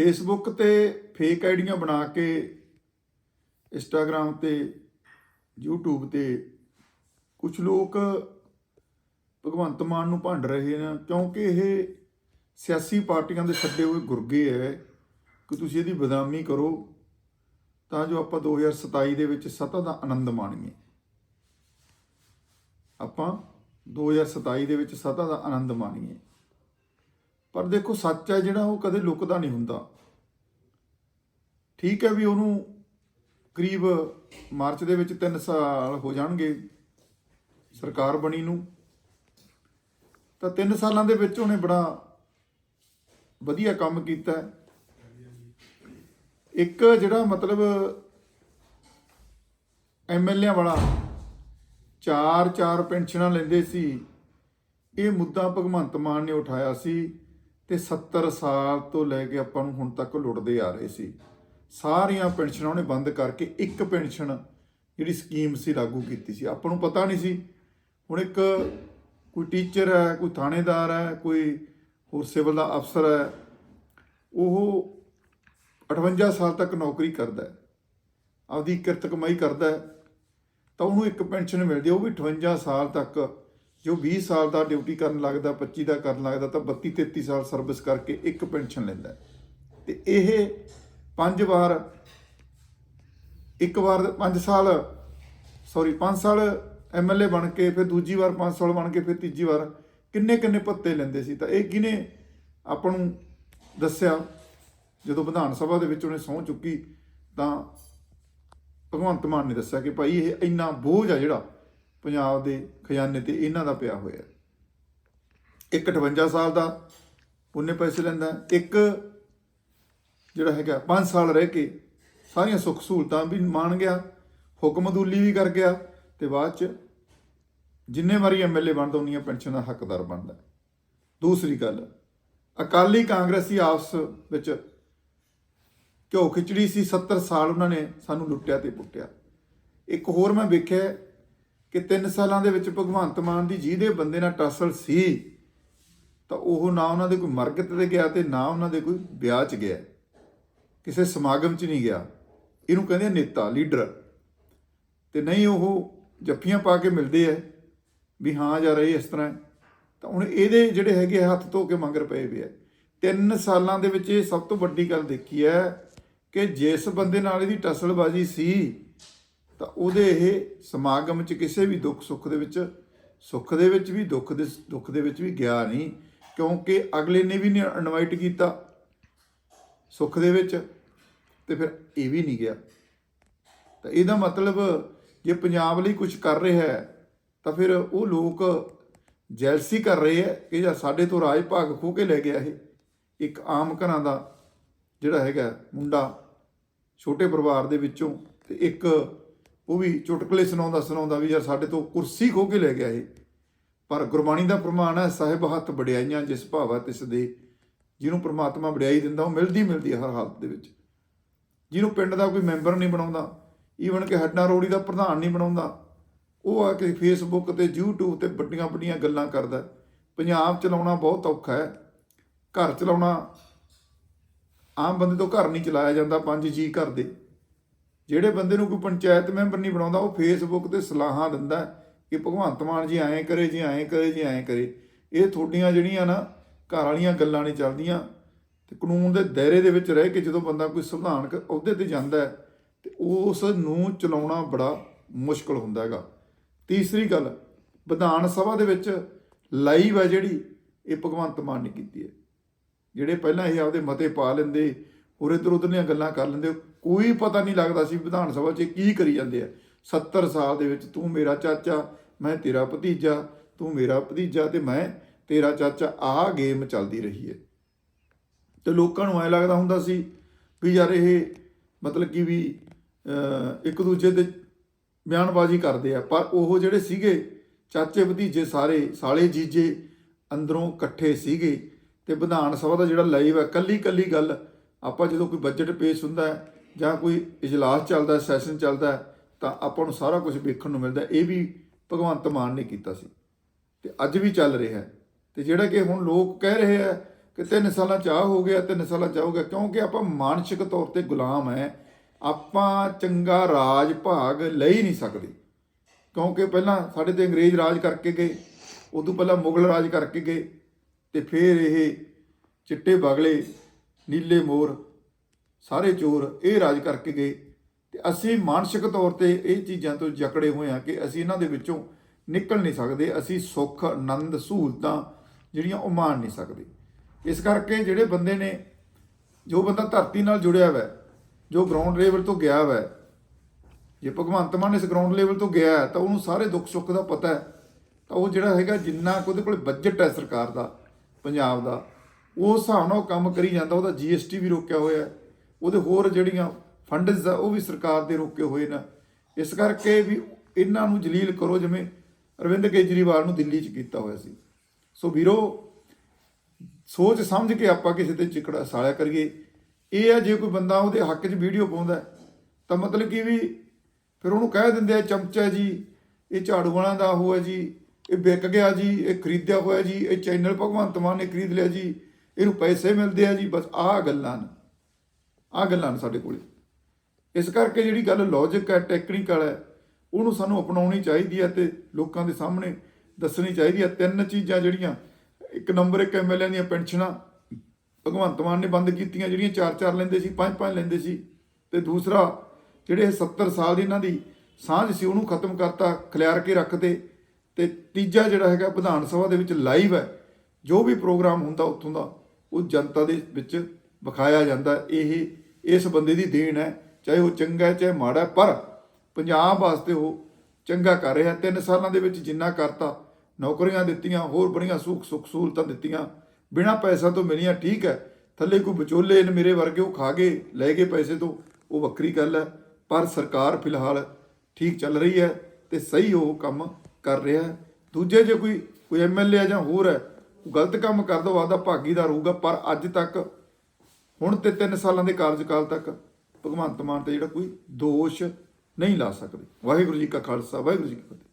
Facebook ਤੇ fake ਆਈਡੀਆਂ ਬਣਾ ਕੇ Instagram ਤੇ, YouTube ਤੇ ਕੁਝ ਲੋਕ ਭਗਵੰਤ ਮਾਨ ਨੂੰ ਭੰਡ ਰਹੇ ਨੇ, ਕਿਉਂਕਿ ਇਹ ਸਿਆਸੀ ਪਾਰਟੀਆਂ ਦੇ ਛੱਡੇ ਹੋਏ ਗੁਰਗੇ ਹੈ। ਕਿ ਤੁਸੀਂ ਇਹਦੀ ਬਦਨਾਮੀ ਕਰੋ, ਤਾਂ ਜੋ ਆਪਾਂ 2027 ਦੇ ਵਿੱਚ ਸੱਤਾ ਦਾ ਆਨੰਦ ਮਾਣੀਏ। ਆਪਾਂ 2027 ਦੇ ਵਿੱਚ ਸੱਤਾ ਦਾ ਆਨੰਦ ਮਾਣੀਏ। ਪਰ ਦੇਖੋ ਸੱਚ ਹੈ ਜਿਹੜਾ ਉਹ ਕਦੇ ਲੁਕਦਾ ਨਹੀਂ ਹੁੰਦਾ। ਠੀਕ ਹੈ ਵੀ ਉਹਨੂੰ ਕਰੀਬ ਮਾਰਚ ਦੇ ਵਿੱਚ 3 ਸਾਲ ਹੋ ਜਾਣਗੇ ਸਰਕਾਰ ਬਣੀ ਨੂੰ। ਤਾਂ 3 ਸਾਲਾਂ ਦੇ ਵਿੱਚ ਉਹਨੇ ਬੜਾ ਵਧੀਆ ਕੰਮ ਕੀਤਾ ਇੱਕ ਜਿਹੜਾ ਮਤਲਬ ਐਮਐਲਏ ਵਾਲਾ ਚਾਰ ਚਾਰ ਪੈਨਸ਼ਨਾਂ ਲੈਂਦੇ ਸੀ, ਇਹ ਮੁੱਦਾ ਭਗਵੰਤ ਮਾਨ ਨੇ ਉਠਾਇਆ ਸੀ। ਤੇ 70 ਸਾਲ ਤੋਂ ਲੈ ਕੇ ਆਪਾਂ ਨੂੰ ਹੁਣ ਤੱਕ ਲੁੱਟਦੇ ਆ ਰਹੇ ਸੀ। ਸਾਰੀਆਂ ਪੈਨਸ਼ਨਾਂ ਉਹਨੇ ਬੰਦ ਕਰਕੇ ਇੱਕ ਪੈਨਸ਼ਨ ਜਿਹੜੀ ਸਕੀਮ ਸੀ ਲਾਗੂ ਕੀਤੀ ਸੀ। ਆਪਾਂ ਨੂੰ ਪਤਾ ਨਹੀਂ ਸੀ। ਹੁਣ ਇੱਕ ਕੋਈ ਟੀਚਰ ਹੈ, ਕੋਈ ਥਾਣੇਦਾਰ ਹੈ, ਕੋਈ ਹੋਰ ਸਿਵਲ ਦਾ ਅਫਸਰ ਹੈ, ਉਹ 58 ਸਾਲ ਤੱਕ ਨੌਕਰੀ ਕਰਦਾ ਹੈ। ਆਪਦੀ ਕਿਰਤ ਕਮਾਈ ਕਰਦਾ ਹੈ। ਤਾਂ ਉਹਨੂੰ ਇੱਕ ਪੈਨਸ਼ਨ ਮਿਲਦੀ ਹੈ। ਉਹ ਵੀ 58 ਸਾਲ ਤੱਕ ਜੋ 20 ਸਾਲ ਦਾ ਡਿਊਟੀ ਕਰਨ ਲੱਗਦਾ 25 ਦਾ ਕਰਨ ਲੱਗਦਾ, ਤਾਂ 32 33 ਸਾਲ ਸਰਵਿਸ ਕਰਕੇ ਇੱਕ ਪੈਨਸ਼ਨ ਲੈਂਦਾ ਹੈ। ਤੇ ਇਹ ਪੰਜ ਵਾਰ, ਇੱਕ ਵਾਰ 5 ਸਾਲ ਸੌਰੀ 5 ਸਾਲ ਐਮਐਲਏ ਬਣ ਕੇ, ਫਿਰ ਦੂਜੀ ਵਾਰ 5 ਸਾਲ ਬਣ ਕੇ, ਫਿਰ ਤੀਜੀ ਵਾਰ ਕਿੰਨੇ ਕਿੰਨੇ ਪੱਤੇ ਲੈਂਦੇ ਸੀ ਤਾਂ ਇਹ ਕਿਨੇ ਆਪਾਂ ਨੂੰ ਦੱਸਿਆ ਜਦੋਂ ਵਿਧਾਨ ਸਭਾ ਦੇ ਵਿੱਚ ਉਹਨੇ ਸਹੁੰ ਚੁੱਕੀ, ਤਾਂ ਭਗਵੰਤ ਮਾਨ ਨੇ ਦੱਸਿਆ ਕਿ ਭਾਈ ਇਹ ਇੰਨਾ ਬੋਝ ਆ ਜਿਹੜਾ ਪੰਜਾਬ ਦੇ ਖਜ਼ਾਨੇ ਤੇ ਇਹਨਾਂ ਦਾ ਪਿਆ ਹੋਇਆ। ਇੱਕ 58 ਸਾਲ ਦਾ, ਉਹਨੇ ਪੈਸੇ ਲੈਂਦਾ। ਇੱਕ ਜਿਹੜਾ ਹੈਗਾ 5 ਸਾਲ ਰਹਿ ਕੇ ਸਾਰੀਆਂ ਸੁੱਖ ਸਹੂਲਤਾਂ ਵੀ ਮਾਣ ਗਿਆ ਹੁਕਮਦੂਲੀ ਵੀ ਕਰ ਗਿਆ ਤੇ ਬਾਅਦ ਚ ਜਿੰਨੇ ਵਾਰੀ ਐਮਐਲਏ ਬਣਦਾ, ਉਨੀਆਂ ਪੈਨਸ਼ਨ ਦਾ ਹੱਕਦਾਰ ਬਣਦਾ। ਦੂਸਰੀ ਗੱਲ, ਅਕਾਲੀ ਕਾਂਗਰਸੀ ਆਪਸ ਵਿੱਚ ਘਿਓ ਖਿਚੜੀ ਸੀ 70 ਸਾਲ ਉਹਨਾਂ ਨੇ ਸਾਨੂੰ ਲੁੱਟਿਆ ਤੇ ਪੁੱਟਿਆ। ਇੱਕ ਹੋਰ ਮੈਂ ਵੇਖਿਆ ਕਿ 3 ਸਾਲਾਂ ਦੇ ਵਿੱਚ ਭਗਵੰਤ ਮਾਨ ਦੀ ਜਿਹਦੇ ਬੰਦੇ ਨਾਲ ਟਸਲ ਸੀ, ਤਾਂ ਉਹ ਨਾ ਉਹਨਾਂ ਦੇ ਕੋਈ ਮਰਗਤ ਤੇ ਗਿਆ ਤੇ ਨਾ ਉਹਨਾਂ ਦੇ ਕੋਈ ਵਿਆਹ 'ਚ ਗਿਆ। ਕਿਸੇ ਸਮਾਗਮ 'ਚ ਨਹੀਂ ਗਿਆ। ਇਹਨੂੰ ਕਹਿੰਦੇ ਨੇਤਾ, ਲੀਡਰ। ਤੇ ਨਹੀਂ ਉਹ ਜੱਫੀਆਂ ਪਾ ਕੇ ਮਿਲਦੇ ਆ ਵੀ ਹਾਂ ਯਾਰ ਇਹ ਇਸ ਤਰ੍ਹਾਂ। ਤਾਂ ਹੁਣ ਇਹਦੇ ਜਿਹੜੇ ਹੈਗੇ ਹੱਥ ਧੋ ਕੇ ਮੰਗਰ ਪਏ ਵੀ ਆ। ਤਿੰਨ ਸਾਲਾਂ ਦੇ ਵਿੱਚ ਇਹ ਸਭ ਤੋਂ ਵੱਡੀ ਗੱਲ ਦੇਖੀ ਹੈ ਕਿ ਜਿਸ ਬੰਦੇ ਨਾਲ ਇਹਦੀ ਟਸਲਬਾਜ਼ੀ ਸੀ ਤਾਂ ਉਹਦੇ ਇਹ ਸਮਾਗਮ 'ਚ ਕਿਸੇ ਵੀ ਦੁੱਖ ਸੁੱਖ ਦੇ ਵਿੱਚ, ਸੁੱਖ ਦੇ ਵਿੱਚ ਵੀ, ਦੁੱਖ ਦੇ ਦੁੱਖ ਦੇ ਵਿੱਚ ਵੀ ਗਿਆ ਨਹੀਂ, ਕਿਉਂਕਿ ਅਗਲੇ ਨੇ ਵੀ ਨਹੀਂ ਇਨਵਾਈਟ ਕੀਤਾ ਸੁੱਖ ਦੇ ਵਿੱਚ, ਤੇ ਫਿਰ ਇਹ ਵੀ ਨਹੀਂ ਗਿਆ। ਤਾਂ ਇਹਦਾ ਮਤਲਬ ਜੇ ਪੰਜਾਬ ਲਈ ਕੁਝ ਕਰ ਰਿਹਾ ਹੈ, ਤਾਂ ਫਿਰ ਉਹ ਲੋਕ ਜੈਲਸੀ ਕਰ ਰਹੇ ਹੈ ਕਿ ਜਾਂ ਸਾਡੇ ਤੋਂ ਰਾਜ ਭਾਗ ਖੋ ਕੇ ਲੈ ਗਿਆ ਇਹ। ਇੱਕ ਆਮ ਘਰਾਂ ਦਾ ਜਿਹੜਾ ਹੈਗਾ ਮੁੰਡਾ, ਛੋਟੇ ਪਰਿਵਾਰ ਦੇ ਵਿੱਚੋਂ ਤੇ ਇੱਕ ਉਹ ਵੀ ਚੁਟਕਲੇ ਸੁਣਾਉਂਦਾ ਸੁਣਾਉਂਦਾ ਵੀ ਯਾਰ ਸਾਡੇ ਤੋਂ ਕੁਰਸੀ ਖੋ ਕੇ ਲੈ ਗਿਆ ਇਹ। ਪਰ ਗੁਰਬਾਣੀ ਦਾ ਪ੍ਰਮਾਣ ਹੈ, ਸਾਹਿਬ ਹੱਥ ਵਡਿਆਈਆਂ ਜਿਸ ਭਾਵਾ ਤਿਸ ਦੇ। ਜਿਹਨੂੰ ਪ੍ਰਮਾਤਮਾ ਵਡਿਆਈ ਦਿੰਦਾ, ਉਹ ਮਿਲਦੀ ਮਿਲਦੀ ਹਰ ਹਾਲਤ ਦੇ ਵਿੱਚ। ਜਿਹਨੂੰ ਪਿੰਡ ਦਾ ਕੋਈ ਮੈਂਬਰ ਨਹੀਂ ਬਣਾਉਂਦਾ ਈਵਨ ਕਿ ਹੱਡਾਂ ਰੋੜੀ ਦਾ ਪ੍ਰਧਾਨ ਨਹੀਂ ਬਣਾਉਂਦਾ, ਉਹ ਆ ਕੇ ਫੇਸਬੁੱਕ ਤੇ, YouTube ਤੇ ਵੱਡੀਆਂ ਵੱਡੀਆਂ ਗੱਲਾਂ ਕਰਦਾ ਪੰਜਾਬ ਚਲਾਉਣਾ ਬਹੁਤ ਔਖਾ ਹੈ। ਘਰ ਚਲਾਉਣਾ, ਆਮ ਬੰਦੇ ਤੋਂ ਘਰ ਨਹੀਂ ਚਲਾਇਆ ਜਾਂਦਾ ਪੰਜ ਜੀ ਘਰ ਦੇ। ਜਿਹੜੇ ਬੰਦੇ ਨੂੰ ਕੋਈ ਪੰਚਾਇਤ ਮੈਂਬਰ ਨਹੀਂ ਬਣਾਉਂਦਾ, ਉਹ ਫੇਸਬੁੱਕ ਤੇ ਸਲਾਹਾਂ ਦਿੰਦਾ ਕਿ ਭਗਵੰਤ ਮਾਨ ਜੀ ਐਂ ਕਰੇ, ਜੀ ਐਂ ਕਰੇ, ਜੀ ਐਂ ਕਰੇ। ਇਹ ਤੁਹਾਡੀਆਂ ਜਿਹੜੀਆਂ ਨਾ ਘਰ ਵਾਲੀਆਂ ਗੱਲਾਂ ਨਹੀਂ ਚੱਲਦੀਆਂ। ਤੇ ਕਾਨੂੰਨ ਦੇ ਦਾਇਰੇ ਦੇ ਵਿੱਚ ਰਹਿ ਕੇ ਜਦੋਂ ਬੰਦਾ ਕੋਈ ਸੰਵਿਧਾਨਕ ਅਹੁਦੇ ਤੇ ਜਾਂਦਾ ਹੈ, ਤੇ ਉਸ ਨੂੰ ਚਲਾਉਣਾ ਬੜਾ ਮੁਸ਼ਕਲ ਹੁੰਦਾ ਹੈਗਾ। ਤੀਸਰੀ ਗੱਲ, ਵਿਧਾਨ ਸਭਾ ਦੇ ਵਿੱਚ ਲਾਈਵ ਹੈ ਜਿਹੜੀ, ਇਹ ਭਗਵੰਤ ਮਾਨ ਨੇ ਕੀਤੀ ਹੈ। ਜਿਹੜੇ ਪਹਿਲਾਂ ਇਹ ਆਪਦੇ ਮਤੇ ਪਾ ਲੈਂਦੇ ਔਰ ਇੱਧਰ ਉੱਧਰ ਦੀਆਂ ਗੱਲਾਂ ਕਰ ਲੈਂਦੇ ਕੋਈ ਪਤਾ ਨਹੀਂ ਲੱਗਦਾ ਸੀ ਵਿਧਾਨ ਸਭਾ 'ਚ ਕੀ ਕਰੀ ਜਾਂਦੇ ਆ। 70 ਸਾਲ ਦੇ ਵਿੱਚ ਤੂੰ ਮੇਰਾ ਚਾਚਾ, ਮੈਂ ਤੇਰਾ ਭਤੀਜਾ, ਤੂੰ ਮੇਰਾ ਭਤੀਜਾ ਤੇ ਮੈਂ ਤੇਰਾ ਚਾਚਾ, ਆਹ ਗੇਮ ਚੱਲਦੀ ਰਹੀ ਹੈ। ਤੇ ਲੋਕਾਂ ਨੂੰ ਐ ਲੱਗਦਾ ਹੁੰਦਾ ਸੀ ਵੀ ਯਾਰ ਇਹ ਮਤਲਬ ਕਿ ਵੀ ਇੱਕ ਦੂਜੇ ਦੇ ਬਿਆਨਬਾਜ਼ੀ ਕਰਦੇ ਆ। ਪਰ ਉਹ ਜਿਹੜੇ ਸੀਗੇ, ਚਾਚੇ ਭਤੀਜੇ ਸਾਰੇ, ਸਾਲੇ ਜੀਜੇ ਅੰਦਰੋਂ ਇਕੱਠੇ ਸੀਗੇ ਤੇ ਵਿਧਾਨ ਸਭਾ ਦਾ ਜਿਹੜਾ ਲਾਈਵ ਹੈ ਕੱਲੀ ਕੱਲੀ ਗੱਲ ਆਪਾਂ ਜਦੋਂ ਕੋਈ ਬਜਟ ਪੇਸ਼ ਹੁੰਦਾ ਹੈ ਜਾਂ ਕੋਈ ਇਜਲਾਸ ਚੱਲਦਾ ਸੈਸ਼ਨ ਚੱਲਦਾ ਤਾਂ ਆਪਾਂ ਨੂੰ ਸਾਰਾ ਕੁਝ ਵੇਖਣ ਨੂੰ ਮਿਲਦਾ ਇਹ ਵੀ ਭਗਵੰਤ ਮਾਨ ਨੇ ਕੀਤਾ ਸੀ। ਤੇ ਅੱਜ ਵੀ ਚੱਲ ਰਿਹਾ ਹੈ। ਤੇ ਜਿਹੜਾ ਕਿ ਹੁਣ ਲੋਕ ਕਹਿ ਰਹੇ ਆ ਕਿ ਤਿੰਨ ਸਾਲਾਂ ਚ ਆ ਹੋ ਗਿਆ, ਤਿੰਨ ਸਾਲਾਂ ਚ ਆ ਹੋ ਗਿਆ, ਕਿਉਂਕਿ ਆਪਾਂ ਮਾਨਸਿਕ ਤੌਰ ਤੇ ਗੁਲਾਮ ਹੈ, ਆਪਾਂ ਚੰਗਾ ਰਾਜ ਭਾਗ ਲੈ ਹੀ ਨਹੀਂ ਸਕਦੇ। ਕਿਉਂਕਿ ਪਹਿਲਾਂ ਸਾਡੇ ਤੇ ਅੰਗਰੇਜ਼ ਰਾਜ ਕਰਕੇ ਗਏ, ਉਦੋਂ ਪਹਿਲਾਂ ਮੁਗਲ ਰਾਜ ਕਰਕੇ ਗਏ, ਤੇ ਫਿਰ ਇਹ ਚਿੱਟੇ ਬਗਲੇ ਨੀਲੇ ਮੋਰ ਸਾਰੇ ਚੋਰ ਇਹ ਰਾਜ ਕਰਕੇ ਗਏ ਤੇ ਅਸੀਂ ਮਾਨਸਿਕ ਤੌਰ ਤੇ ਇਹ ਚੀਜ਼ਾਂ ਤੋਂ ਜਕੜੇ ਹੋਏ ਹਾਂ ਕਿ ਅਸੀਂ ਇਹਨਾਂ ਦੇ ਵਿੱਚੋਂ ਨਿਕਲ ਨਹੀਂ ਸਕਦੇ ਅਸੀਂ ਸੁੱਖ ਆਨੰਦ ਸਹੂਲਤਾਂ ਜਿਹੜੀਆਂ ਉਹ ਮਾਣ ਨਹੀਂ ਸਕਦੇ। ਇਸ ਕਰਕੇ ਜਿਹੜੇ ਬੰਦੇ ਨੇ ਜੋ ਬੰਦਾ ਧਰਤੀ ਨਾਲ ਜੁੜਿਆ ਹੋਇਆ ਜੋ ਗਰਾਊਂਡ ਲੈਵਲ ਤੋਂ ਗਿਆ ਹੋਇਆ ਜੇ ਭਗਵੰਤ ਮਾਨ ਇਸ ਗਰਾਊਂਡ ਲੈਵਲ ਤੋਂ ਗਿਆ ਹੈ, ਤਾਂ ਉਹਨੂੰ ਸਾਰੇ ਦੁੱਖ ਸੁੱਖ ਦਾ ਪਤਾ ਹੈ। ਤਾਂ ਉਹ ਜਿਹੜਾ ਹੈਗਾ ਜਿੰਨਾ ਕੁ ਉਹਦੇ ਕੋਲ ਬਜਟ ਹੈ ਸਰਕਾਰ ਦਾ ਪੰਜਾਬ ਦਾ ਉਸ ਹਿਸਾਬ ਨਾਲ ਉਹ ਕੰਮ ਕਰੀ ਜਾਂਦਾ, ਉਹਦਾ ਜੀਐਸਟੀ ਵੀ ਰੋਕਿਆ ਹੋਇਆ ਉਹਦੇ ਹੋਰ ਜਿਹੜੀਆਂ ਫੰਡਸ ਆ, ਉਹ ਵੀ ਸਰਕਾਰ ਦੇ ਰੋਕੇ ਹੋਏ ਨੇ। ਇਸ ਕਰਕੇ ਵੀ ਇਹਨਾਂ ਨੂੰ ਜਲੀਲ ਕਰੋ, ਜਿਵੇਂ ਅਰਵਿੰਦ ਕੇਜਰੀਵਾਲ ਨੂੰ ਦਿੱਲੀ 'ਚ ਕੀਤਾ ਹੋਇਆ ਸੀ। ਸੋ ਵੀਰੋ, ਸੋਚ ਸਮਝ ਕੇ ਆਪਾਂ ਕਿਸੇ ਤੇ ਚਿਕੜਾ ਸਾਲਿਆ ਕਰੀਏ। ਇਹ ਆ, ਜੇ ਕੋਈ ਬੰਦਾ ਉਹਦੇ ਹੱਕ 'ਚ ਵੀਡੀਓ ਪਾਉਂਦਾ ਤਾਂ ਮਤਲਬ ਕਿ ਵੀ ਫਿਰ ਉਹਨੂੰ ਕਹਿ ਦਿੰਦੇ ਆ, ਚਮਚਾ ਜੀ, ਇਹ ਝਾੜੂ ਵਾਲਾ ਦਾ ਉਹ ਹੈ ਜੀ, ਇਹ ਵਿਕ ਗਿਆ ਜੀ, ਇਹ ਖਰੀਦਿਆ ਹੋਇਆ ਜੀ, ਇਹ ਚੈਨਲ ਭਗਵੰਤ ਮਾਨ ਨੇ ਖਰੀਦ ਲਿਆ ਜੀ ਇਹਨੂੰ ਪੈਸੇ ਮਿਲਦੇ ਆ ਜੀ, ਬਸ ਆਹ ਗੱਲਾਂ ਨੇ। ਆਹ ਗੱਲਾਂ ਨੇ ਸਾਡੇ ਕੋਲੇ। ਇਸ ਕਰਕੇ ਜਿਹੜੀ ਗੱਲ ਲੌਜੀਕ ਹੈ ਟੈਕਨੀਕਲ ਹੈ, ਉਹਨੂੰ ਸਾਨੂੰ ਅਪਣਾਉਣੀ ਚਾਹੀਦੀ ਹੈ ਤੇ ਲੋਕਾਂ ਦੇ ਸਾਹਮਣੇ ਦੱਸਣੀ ਚਾਹੀਦੀ ਹੈ। ਤਿੰਨ ਚੀਜ਼ਾਂ ਜਿਹੜੀਆਂ, ਇੱਕ ਨੰਬਰ ਇੱਕ ਐਮਐਲਏ ਦੀਆਂ ਪੈਨਸ਼ਨਾਂ, ਭਗਵੰਤ ਮਾਨ ਨੇ ਬੰਦ ਕੀਤੀਆਂ, ਜਿਹੜੀਆਂ 4-4 ਲੈਂਦੇ ਸੀ 5-5 ਲੈਂਦੇ ਸੀ, ਤੇ ਦੂਸਰਾ ਜਿਹੜੇ ਇਹ 70 ਸਾਲ ਦੀ ਇਹਨਾਂ ਦੀ ਸਾਂਝ ਸੀ, ਉਹਨੂੰ ਖਤਮ ਕਰਤਾ, ਖਿਲਾਰ ਕੇ ਰੱਖਦੇ। ਤੇ ਤੀਜਾ ਜਿਹੜਾ ਹੈਗਾ, ਵਿਧਾਨ ਸਭਾ ਦੇ ਵਿੱਚ ਲਾਈਵ ਹੈ। ਜੋ ਵੀ ਪ੍ਰੋਗਰਾਮ ਹੁੰਦਾ, ਉੱਥੋਂ ਦਾ ਉਹ ਜਨਤਾ ਦੇ ਵਿੱਚ ਵਿਖਾਇਆ ਜਾਂਦਾ ਇਹ, ਇਸ ਬੰਦੇ ਦੀ ਦੇਣ ਹੈ, ਚਾਹੇ ਉਹ ਚੰਗਾ ਹੈ, ਚਾਹੇ ਮਾੜਾ ਪਰ ਪੰਜਾਬ ਵਾਸਤੇ ਉਹ ਚੰਗਾ ਕਰ ਰਿਹਾ। ਤਿੰਨ ਸਾਲਾਂ ਦੇ ਵਿੱਚ ਜਿੰਨਾ ਕਰਤਾ, ਨੌਕਰੀਆਂ ਦਿੱਤੀਆਂ, ਹੋਰ ਬੜੀਆਂ ਸੁੱਖ ਸੁੱਖ ਸਹੂਲਤਾਂ ਦਿੱਤੀਆਂ। ਬਿਨਾਂ ਪੈਸਾ ਤੋਂ ਮਿਲੀਆਂ ਠੀਕ ਹੈ, ਥੱਲੇ ਕੋਈ ਵਿਚੋਲੇ ਨੇ ਮੇਰੇ ਵਰਗੇ, ਉਹ ਖਾ ਗਏ ਲੈ ਗਏ ਪੈਸੇ ਤੋਂ, ਉਹ ਵੱਖਰੀ ਗੱਲ ਹੈ। ਪਰ ਸਰਕਾਰ ਫਿਲਹਾਲ ਠੀਕ ਚੱਲ ਰਹੀ ਹੈ ਤੇ ਸਹੀ ਉਹ ਕੰਮ ਕਰ ਰਿਹਾ ਹੈ। ਦੂਜੇ ਜੇ ਕੋਈ ਕੋਈ ਐਮਐਲਏ ਜਾਂ ਹੋਰ ਹੈ ਗਲਤ ਕੰਮ ਕਰਦਾ ਉਹ ਆਦਾ ਭਾਗੀਦਾਰ ਹੋਊਗਾ ਪਰ ਅੱਜ ਤੱਕ, ਹੁਣ ਤੇ 3 ਸਾਲਾਂ ਦੇ ਕਾਰਜਕਾਲ ਤੱਕ, ਭਗਵੰਤ ਮਾਨ ਤੇ ਜਿਹੜਾ ਕੋਈ ਦੋਸ਼ ਨਹੀਂ ਲਾ ਸਕਦੇ। ਵਾਹਿਗੁਰੂ ਜੀ ਕਾ ਖਾਲਸਾ, ਵਾਹਿਗੁਰੂ ਜੀ ਕੀ ਫਤਿਹ।